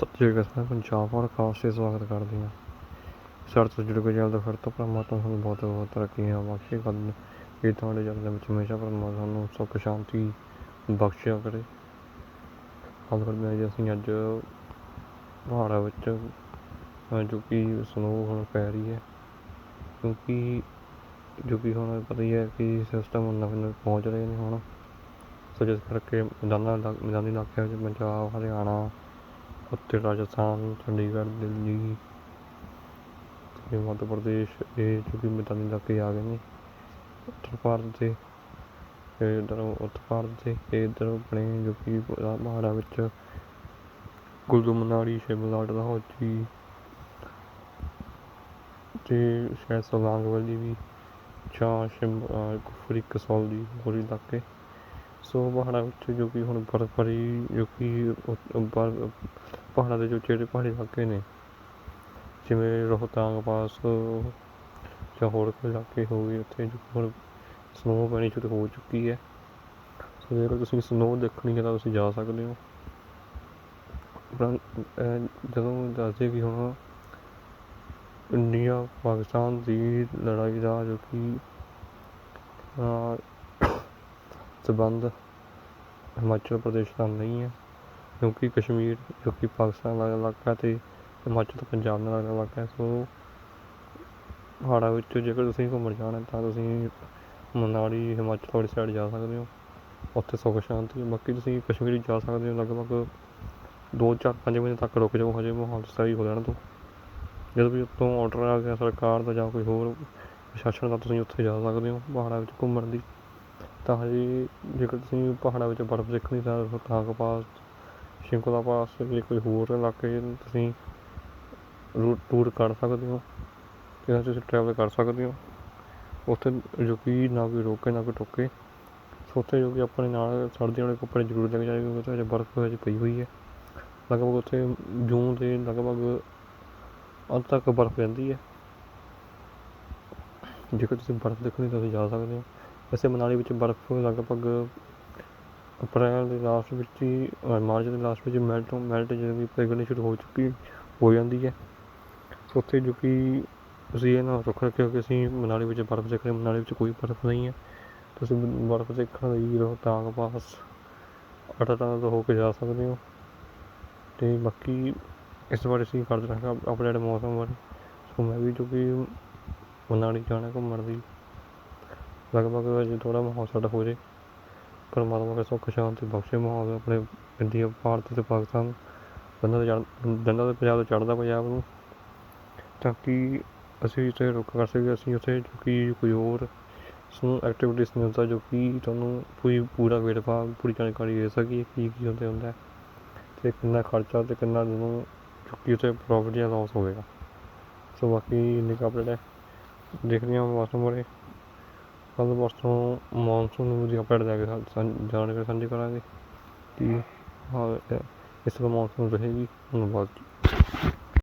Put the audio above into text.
ਸਤਿ ਸ਼੍ਰੀ ਅਕਾਲ ਪੰਜਾਬ ਔਰ ਖਾਸ ਸੇ ਸਵਾਗਤ ਕਰਦੇ ਹਾਂ। ਸਰ ਤੋਂ ਜੁੜ ਕੇ ਜਲਦ ਫਿਰ ਤੋਂ ਪਰਮਾਤਮਾ ਤੁਹਾਨੂੰ ਬਹੁਤ ਬਹੁਤ ਤਰੱਕੀਆਂ ਬਖਸ਼ੇ ਕਰਨ ਇਹ ਤੁਹਾਡੇ ਜੀਵਨ ਦੇ ਵਿੱਚ ਹਮੇਸ਼ਾ ਪਰਮਾਤਮਾ ਤੁਹਾਨੂੰ ਸੁੱਖ, ਸ਼ਾਂਤੀ ਬਖਸ਼ਿਆ ਕਰੇ। ਹਾਲ ਕਰਦੇ ਹਾਂ ਜੀ, ਅਸੀਂ ਅੱਜ ਪਹਾੜਾਂ ਵਿੱਚ ਜੋ ਕਿ ਸਨੋ ਹੁਣ ਪੈ ਰਹੀ ਹੈ, ਕਿਉਂਕਿ ਜੋ ਕਿ ਹੁਣ ਪਤਾ ਹੀ ਹੈ ਕਿ ਸਿਸਟਮ ਨਵੇਂ ਨਵੇਂ ਪਹੁੰਚ ਰਹੇ ਨੇ ਹੁਣ। ਸੋ ਜਿਸ ਕਰਕੇ ਮੈਦਾਨਾਂ ਇਲਾ- ਮੈਦਾਨੀ ਇਲਾਕਿਆਂ ਵਿੱਚ ਪੰਜਾਬ, ਹਰਿਆਣਾ ਉੱਤਰ ਰਾਜਸਥਾਨ, ਚੰਡੀਗੜ੍ਹ, ਦਿੱਲੀ ਤੇ ਮੱਧ ਪ੍ਰਦੇਸ਼, ਇਹ ਜੋ ਕਿ ਮੈਦਾਨੀ ਇਲਾਕੇ ਆ ਗਏ ਨੇ, ਉੱਤਰ ਭਾਰਤ ਦੇ ਤੇ ਉੱਤਰ ਭਾਰਤ ਦੇ ਤੇ ਇੱਧਰ ਆਪਣੇ ਜੋ ਕਿ ਪਹਾੜਾਂ ਵਿੱਚ ਕੁੱਲੂ ਮਨਾਲੀ ਸ਼ਿਮਲਾ, ਡਲਹੌਜੀ ਤੇ ਸ਼ਾਇਦ ਸੋਲਾਂਗ ਵੈਲੀ ਵੀ, ਜਾਂ ਸ਼ਿਮ ਕੁਫਰੀ ਕਸੌਲੀ ਹੋਰ ਇਲਾਕੇ। ਸੋ ਪਹਾੜਾਂ ਵਿੱਚ ਜੋ ਕਿ ਹੁਣ ਬਰਫਬਾਰੀ ਜੋ ਕਿ ਪਹਾੜਾਂ ਦੇ ਜੋ ਜਿਹੜੇ ਪਹਾੜੀ ਇਲਾਕੇ ਨੇ, ਜਿਵੇਂ ਰੋਹਤਾਂਗ ਪਾਸ ਜਾਂ ਹੋਰ ਕੋਈ ਇਲਾਕੇ ਹੋ ਗਏ ਉੱਥੇ, ਜੋ ਹੁਣ ਸਨੋ ਪੈਣੀ ਸ਼ੁਰੂ ਹੋ ਚੁੱਕੀ ਹੈ। ਸੋ ਜੇਕਰ ਤੁਸੀਂ ਸਨੋ ਦੇਖਣੀ ਹੈ ਤਾਂ ਤੁਸੀਂ ਜਾ ਸਕਦੇ ਹੋ। ਪਰ ਜਦੋਂ ਦੱਸਦੇ ਕਿ ਹੁਣ ਇੰਡੀਆ ਪਾਕਿਸਤਾਨ ਦੀ ਲੜਾਈ ਦਾ ਜੋ ਕਿ, ਅਹ, ਸਬੰਧ ਹਿਮਾਚਲ ਪ੍ਰਦੇਸ਼ ਨਾਲ ਨਹੀਂ ਹੈ। ਕਿਉਂਕਿ ਕਸ਼ਮੀਰ ਜੋ ਕਿ ਪਾਕਿਸਤਾਨ ਦਾ ਇਲਾਕਾ ਅਤੇ ਹਿਮਾਚਲ, ਪੰਜਾਬ ਨਾਲ ਲੱਗਦਾ ਇਲਾਕਾ ਹੈ, ਸੋ ਪਹਾੜਾਂ ਵਿੱਚ ਜੇਕਰ ਤੁਸੀਂ ਘੁੰਮਣ ਜਾਣਾ ਤਾਂ ਤੁਸੀਂ ਮਨਾਲੀ, ਹਿਮਾਚਲ ਵਾਲੀ ਸਾਈਡ ਜਾ ਸਕਦੇ ਹੋ। ਉੱਥੇ ਸੁੱਖ, ਸ਼ਾਂਤੀ ਬਾਕੀ ਤੁਸੀਂ ਕਸ਼ਮੀਰ ਜਾ ਸਕਦੇ ਹੋ ਲਗਭਗ ਦੋ ਚਾਰ ਪੰਜ ਮਹੀਨੇ ਤੱਕ ਰੁਕ ਜਾਓ, ਹਜੇ ਮਾਹੌਲ ਸਹੀ ਹੋ ਜਾਣ ਤੋਂ। ਜਦੋਂ ਵੀ ਉੱਤੋਂ ਆਰਡਰ ਆ ਗਿਆ ਸਰਕਾਰ ਦਾ ਜਾਂ ਕੋਈ ਹੋਰ ਪ੍ਰਸ਼ਾਸਨ ਦਾ, ਤੁਸੀਂ ਉੱਥੇ ਜਾ ਸਕਦੇ ਹੋ ਪਹਾੜਾਂ ਵਿੱਚ ਘੁੰਮਣ ਦੀ। ਤਾਂ ਹਜੇ ਜੇਕਰ ਤੁਸੀਂ ਪਹਾੜਾਂ ਵਿੱਚ ਬਰਫ਼ ਦੇਖਣੀ ਤਾਂ ਰੋਹਤਾਂਗ ਪਾਸ ਸ਼ਿਮਲਾ ਪਾਸ ਜਾਂ ਕੋਈ ਹੋਰ ਇਲਾਕੇ ਤੁਸੀਂ ਰੂਟ, ਟੂਰ ਕਰ ਸਕਦੇ ਹੋ। ਜਿਹਨਾਂ 'ਚ ਤੁਸੀਂ ਟਰੈਵਲ ਕਰ ਸਕਦੇ ਹੋ। ਉੱਥੇ ਜੋ ਕਿ ਨਾ ਕੋਈ ਰੋਕੇ, ਨਾ ਕੋਈ ਟੋਕੇ। ਸੋ ਉੱਥੇ ਜੋ ਕਿ ਆਪਣੇ ਨਾਲ ਸਰਦੀਆਂ ਵਾਲੇ ਕੱਪੜੇ ਜ਼ਰੂਰ ਲੈ ਕੇ ਜਾਏ ਕਿਉਂਕਿ ਉੱਥੇ ਬਰਫ਼ ਹਜੇ ਪਈ ਹੋਈ ਹੈ। ਲਗਭਗ ਉੱਥੇ ਜੂਨ ਦੇ ਲਗਭਗ ਅੰਤ ਤੱਕ ਬਰਫ਼ ਰਹਿੰਦੀ ਹੈ। ਜੇਕਰ ਤੁਸੀਂ ਬਰਫ਼ ਦੇਖਣੀ ਤਾਂ ਤੁਸੀਂ ਜਾ ਸਕਦੇ ਹੋ। ਵੈਸੇ ਮਨਾਲੀ ਵਿੱਚ ਬਰਫ਼ ਲਗਭਗ ਅਪ੍ਰੈਲ ਦੇ ਲਾਸਟ ਵਿੱਚ ਹੀ ਮਾਰਚ ਦੇ ਲਾਸਟ ਵਿੱਚ ਮੈਲਟ ਮੈਲਟ ਜਿਵੇਂ ਕਿ ਪਿਘਲਣੀ ਸ਼ੁਰੂ ਹੋ ਚੁੱਕੀ, ਹੋ ਜਾਂਦੀ ਹੈ। ਉੱਥੇ ਜੋ ਕਿ ਤੁਸੀਂ ਇਹ ਨਾ ਰੱਖ ਰੱਖਿਓ ਕਿ ਅਸੀਂ ਮਨਾਲੀ ਵਿੱਚ ਬਰਫ਼ ਦੇਖ ਰਹੇ ਮਨਾਲੀ ਵਿੱਚ ਕੋਈ ਬਰਫ਼ ਨਹੀਂ ਹੈ। ਤੁਸੀਂ ਬਰਫ਼ ਦੇਖਣ ਲਈ ਰੋਹਤਾਂਗ ਪਾਸ ਅਟਾਟਾ ਤੋਂ ਹੋ ਕੇ ਜਾ ਸਕਦੇ ਹੋ। ਤੇ ਬਾਕੀ ਇਸ ਬਾਰੇ ਅਸੀਂ ਕਰਦੇ ਰਹਾਂਗੇ ਅਪਡੇਟ ਮੌਸਮ ਬਾਰੇ। ਸੋ ਮੈਂ ਵੀ ਜੋ ਕਿ ਮਨਾਲੀ ਜਾਣਾ ਘੁੰਮਣ ਦੀ ਲਗਭਗ ਜੇ ਥੋੜ੍ਹਾ ਮਾਹੌਲ ਸਾਡਾ ਹੋ ਜੇ ਪਰਮਾਤਮਾ ਦਾ ਸੁੱਖ ਸ਼ਾਂਤੀ ਬਖਸ਼ੇ ਮਾਹੌਲ ਆਪਣੇ ਇੰਡੀਆ ਭਾਰਤ ਅਤੇ ਪਾਕਿਸਤਾਨ ਦੰਦਾਂ 'ਤੇ ਚੜ੍ਹ ਦੋਨਾਂ 'ਤੇ ਪੰਜਾਬ ਤੋਂ ਚੜ੍ਹਦਾ ਪੰਜਾਬ ਨੂੰ। ਤਾਂ ਕਿ ਅਸੀਂ ਉੱਥੇ ਰੁਕ ਕਰ ਸਕੀਏ, ਅਸੀਂ ਉੱਥੇ ਜੋ ਕਿ ਕੋਈ ਹੋਰ ਸੋ ਐਕਟੀਵਿਟੀਜ਼ ਹੁੰਦਾ, ਜੋ ਕਿ ਤੁਹਾਨੂੰ ਪੂਰੀ, ਪੂਰਾ ਵੇਰਵਾ ਪੂਰੀ ਜਾਣਕਾਰੀ ਦੇ ਸਕੀਏ ਕੀ ਕੀ ਹੁੰਦੇ ਹੁੰਦਾ ਅਤੇ ਕਿੰਨਾ ਖਰਚਾ ਅਤੇ ਕਿੰਨਾ ਤੁਹਾਨੂੰ ਜੋ ਉੱਥੇ ਪ੍ਰੋਫਿਟ ਜਾਂ ਲਾਸ ਹੋਵੇਗਾ। ਸੋ ਬਾਕੀ ਇੰਨੇ ਕੁ ਅਪਡੇਟ ਹੈ। ਦੇਖਦੇ ਹਾਂ ਮੌਸਮ ਬਾਰੇ ਕੱਲ੍ਹ ਪਰਸੋਂ ਮੌਨਸੂਨ ਦੀ ਅਪਡੇਟ ਲੈ ਕੇ ਸਾ- ਸਾਂਝ- ਜਾਣਕਾਰੀ ਸਾਂਝੀ ਕਰਾਂਗੇ ਕਿ ਹਾਂ, ਇਸ ਵਾਰ ਮੌਨਸੂਨ ਰਹੇਗੀ, ਧੰਨਵਾਦ ਜੀ।